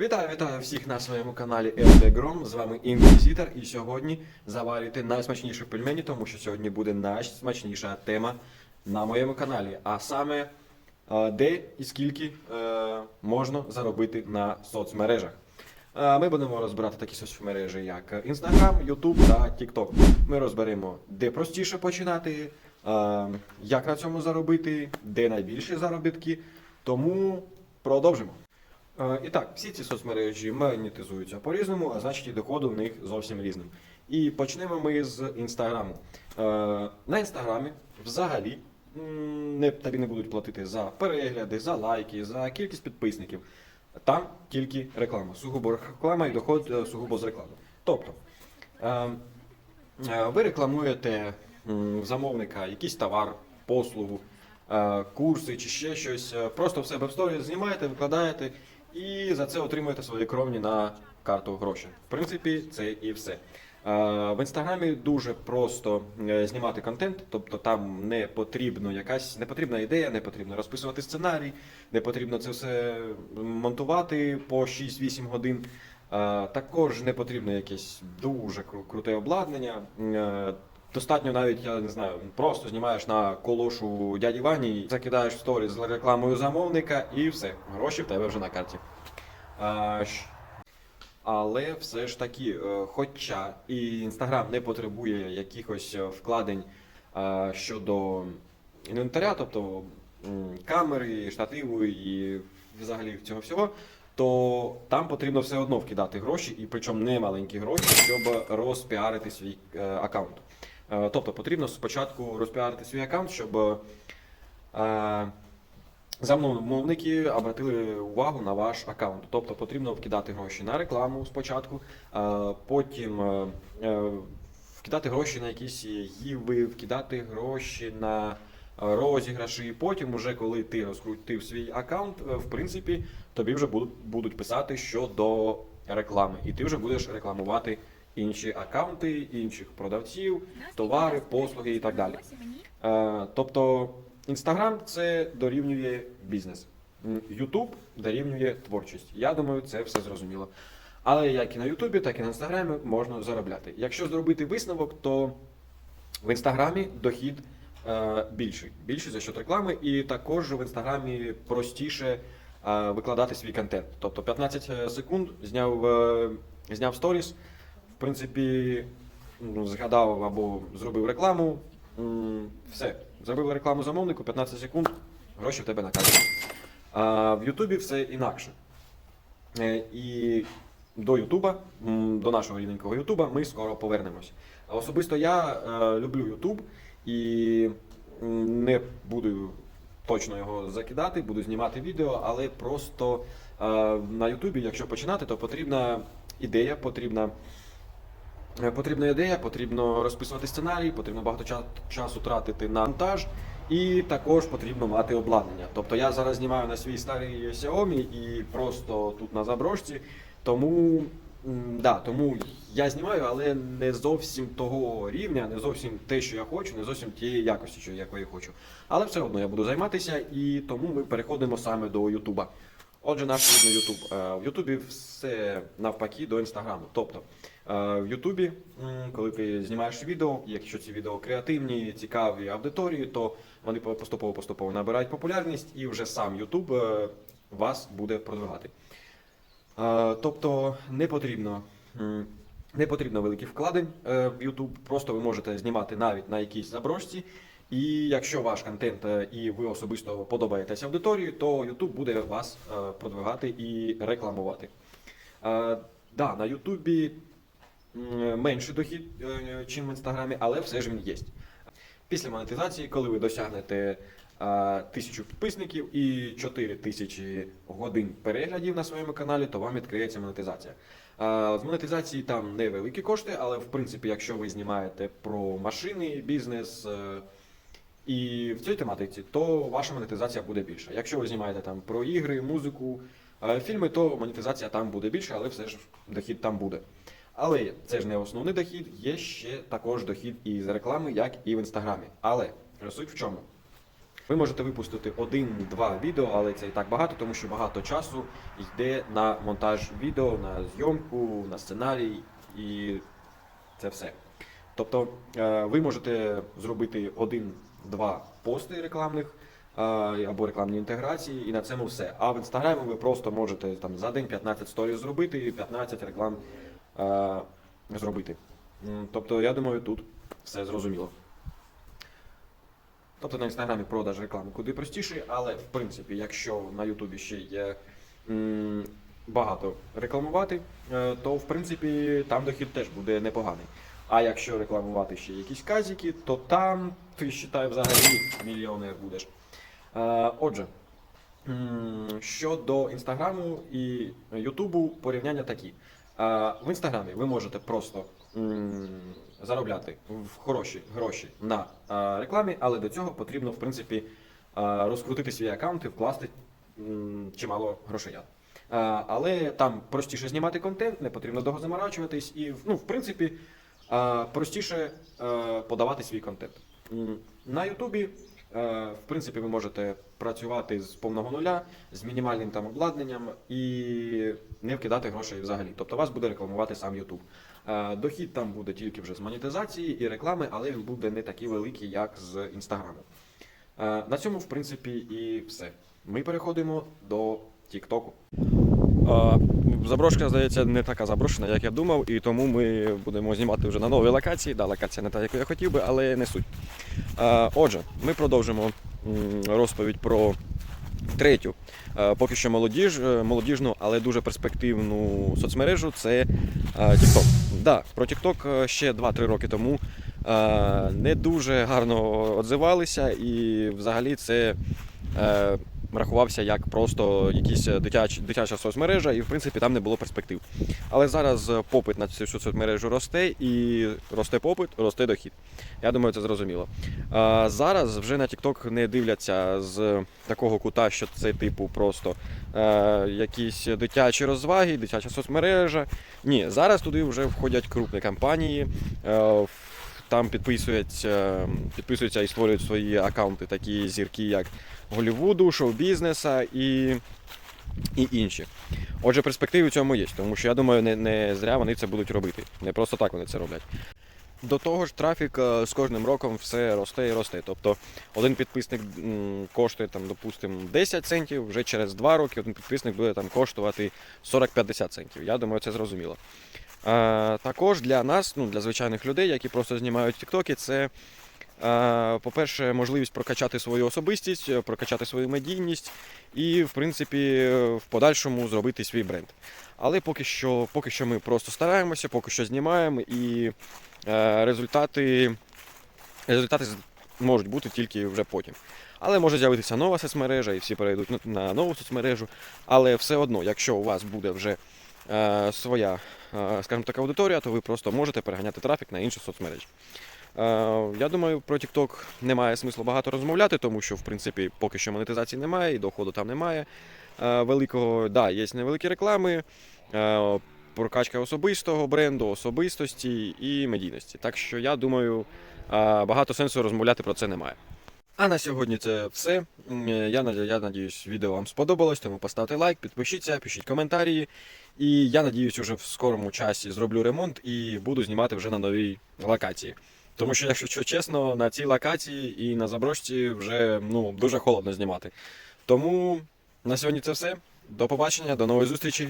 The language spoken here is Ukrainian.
Вітаю, вітаю всіх на своєму каналі Ельдегром. З вами Інквізитор. І сьогодні заварюйте найсмачніші пельмені, тому що сьогодні буде найсмачніша тема на моєму каналі. А саме е, де і скільки е, можна заробити на соцмережах. Е, Ми будемо розбирати такі соцмережі, як Instagram, YouTube та TikTok. Ми розберемо, де простіше починати, як на цьому заробити, де найбільші заробітки. Тому продовжимо. Е, І так, всі ці соцмережі монетизуються по-різному, а значить і доходи в них зовсім різним. І почнемо ми з інстаграму. Е, На інстаграмі взагалі не, тобі не будуть платити за перегляди, за лайки, за кількість підписників. Там тільки реклама. Сугубо реклама і доход е, сугубо з реклами. Тобто, ви рекламуєте в замовника якийсь товар, послугу, курси чи ще щось. Просто в себе в сторі знімаєте, викладаєте і за це отримуєте свої кровні на карту гроші. В принципі, це і все. Е, В інстаграмі дуже просто е, знімати контент, тобто там не потрібно якась не потрібна ідея, не потрібно розписувати сценарій, не потрібно це все монтувати по 6-8 годин. Е, Також не потрібно якесь дуже кру- круте обладнання. Достатньо навіть, я не знаю, просто знімаєш на колошу дяді Вані, закидаєш в сторіс з рекламою замовника і все, гроші в тебе вже на карті. А, але все ж таки, е, хоча і Інстаграм не потребує якихось е, вкладень е, щодо інвентаря, тобто камери, штативу і взагалі цього всього, то там потрібно все одно вкидати гроші, і причому не маленькі гроші, щоб розпіарити свій аккаунт. Е, Тобто потрібно спочатку розпіарити свій аккаунт, щоб е, замовники обратили увагу на ваш аккаунт. Тобто потрібно вкидати гроші на рекламу спочатку, е, потім вкидати гроші на якісь гіви, вкидати гроші на розіграші. І потім, уже коли ти розкрутив свій аккаунт, в принципі, тобі вже будуть писати щодо реклами. І ти вже будеш рекламувати інші аккаунти, інших продавців, товари, послуги і так далі. Е, Тобто Інстаграм це дорівнює бізнес. Ютуб дорівнює творчість. Я думаю, це все зрозуміло. Але як і на Ютубі, так і на Інстаграмі можна заробляти. Якщо зробити висновок, то в Інстаграмі дохід е, більший. Більший за счет реклами, і також в Інстаграмі простіше е, викладати свій контент. Тобто 15 секунд зняв, е, зняв сторіс, принципі, ну, згадав або зробив рекламу. Все, зробив рекламу замовнику, 15 секунд, гроші в тебе на карті. А в Ютубі все інакше. Е, І до Ютуба, до нашого рідненького Ютуба, ми скоро повернемось. Особисто я е, люблю Ютуб і не буду точно його закидати, буду знімати відео, але просто е, на Ютубі, якщо починати, то потрібна ідея, потрібна. Е, Потрібна ідея, потрібно розписувати сценарій, потрібно багато ча- часу тратити на монтаж, і також потрібно мати обладнання. Тобто я зараз знімаю на свій старий Xiaomi і просто тут на заброшці. Тому, да, тому я знімаю, але не зовсім того рівня, не зовсім те, що я хочу, не зовсім тієї якості, що якої хочу. Але все одно я буду займатися, і тому ми переходимо саме до Ютуба. Отже, наш рідний Ютуб. Е, В Ютубі все навпаки до інстаграму. Тобто е, в Ютубі, коли ти знімаєш відео, якщо ці відео креативні, цікаві аудиторії, то вони поступово-поступово набирають популярність, і вже сам Ютуб е, вас буде продвигати. Тобто не потрібно. Не потрібно великих вкладень е, в YouTube, просто ви можете знімати навіть на якійсь заброшці. І якщо ваш контент е, і ви особисто подобаєтесь аудиторії, то YouTube буде вас е, продвигати і рекламувати. Е, Да, на м, менший дохід, чим в Інстаграмі, але все ж він є. Після монетизації, коли ви досягнете тисячу підписників і 4 тисячі годин переглядів на своєму каналі, то вам відкриється монетизація. З монетизації там невеликі кошти, але в принципі, якщо ви знімаєте про машини, бізнес і в цій тематиці, то ваша монетизація буде більша. Якщо ви знімаєте там про ігри, музику, е, фільми, то монетизація там буде більша, але все ж дохід там буде. Але це ж не основний дохід, є ще також дохід із реклами, як і в інстаграмі. Але суть в чому? Ви можете випустити один-два відео, але це і так багато, тому що багато часу йде на монтаж відео, на зйомку, на сценарій і це все. Тобто е, ви можете зробити один-два пости рекламних е, або рекламні інтеграції, і на цьому все. А в інстаграмі ви просто можете там за день 15 сторіз зробити і 15 реклам е, зробити. Тобто, я думаю, тут все зрозуміло. Тобто на інстаграмі продаж реклами куди простіший, але в принципі, якщо на Ютубі ще є багато рекламувати, то в принципі там дохід теж буде непоганий. А якщо рекламувати ще якісь казики, то там ти вважай, взагалі мільйонер будеш. Е, Отже, щодо інстаграму і Ютубу, порівняння такі. Е, В інстаграмі ви можете просто заробляти хороші гроші на е, рекламі, але до цього потрібно, в принципі, розкрутити свій аккаунт і вкласти чимало грошей. Але там простіше знімати контент, не потрібно довго заморачуватись, і ну, в принципі простіше е, подавати свій контент. На Ютубі, е, в принципі, ви можете працювати з повного нуля, з мінімальним там обладнанням і не вкидати грошей взагалі. Тобто вас буде рекламувати сам Ютуб. Е, Дохід там буде тільки вже з монетизації і реклами, але він буде не такий великий, як з інстаграму. Е, На цьому, в принципі, і все. Ми переходимо до Тіктоку. Заброшка, здається, не така заброшена, як я думав, і тому ми будемо знімати вже на новій локації. Да, локація не та, яку я хотів би, але не суть. Отже, ми продовжимо розповідь про третю, поки що молодіж, е, молодіжну, але дуже перспективну соцмережу це TikTok. Да, про TikTok е, ще 2-3 роки тому не дуже гарно отзивалися, і взагалі це е, рахувався як просто якісь дитяч, дитяча соцмережа, і в принципі там не було перспектив. Але зараз е, попит на цю соцмережу росте, і росте попит, росте дохід. Я думаю, це зрозуміло. А, зараз вже на TikTok не дивляться з такого кута, що це типу просто е, якісь дитячі розваги, дитяча соцмережа. Ні, зараз туди вже входять крупні компанії. Е, там підписуються, підписуються і створюють свої аккаунти, такі зірки, як Голлівуду, шоу-бізнеса і, і інші. Отже, перспективи в цьому є, тому що я думаю, не, не зря вони це будуть робити. Не просто так вони це роблять. До того ж, трафік е, з кожним роком все росте і росте. Тобто один підписник коштує там, допустимо, 10 центів, вже через 2 роки один підписник буде там коштувати 40-50 центів. Я думаю, це зрозуміло. Також для нас, ну для звичайних людей, які просто знімають тіктоки, це, по-перше, можливість прокачати свою особистість, е, прокачати свою медійність і, в принципі, в подальшому зробити свій бренд. Але поки що, поки що ми просто стараємося, поки що знімаємо і е, результати, результати можуть бути тільки вже потім. Але може з'явитися нова соцмережа, і всі перейдуть на нову соцмережу. Але все одно, якщо у вас буде вже е, своя, е, скажімо так, аудиторія, то ви просто можете переганяти трафік на інші соцмережі. Е, я думаю, про TikTok немає смислу багато розмовляти, тому що, в принципі, поки що монетизації немає і доходу там немає. Е, великого, да, є невеликі реклами, прокачка особистого бренду, особистості і медійності. Так що я думаю, багато сенсу розмовляти про це немає. А на сьогодні це все. Я, наді- я надіюсь, відео вам сподобалось, тому поставте лайк, підпишіться, пишіть коментарі. І я надіюсь, уже в скорому часі зроблю ремонт і буду знімати вже на новій локації. Тому що, якщо чесно, на цій локації і на заброшці вже ну, дуже холодно знімати. Тому на сьогодні це все. До побачення, до нової зустрічі.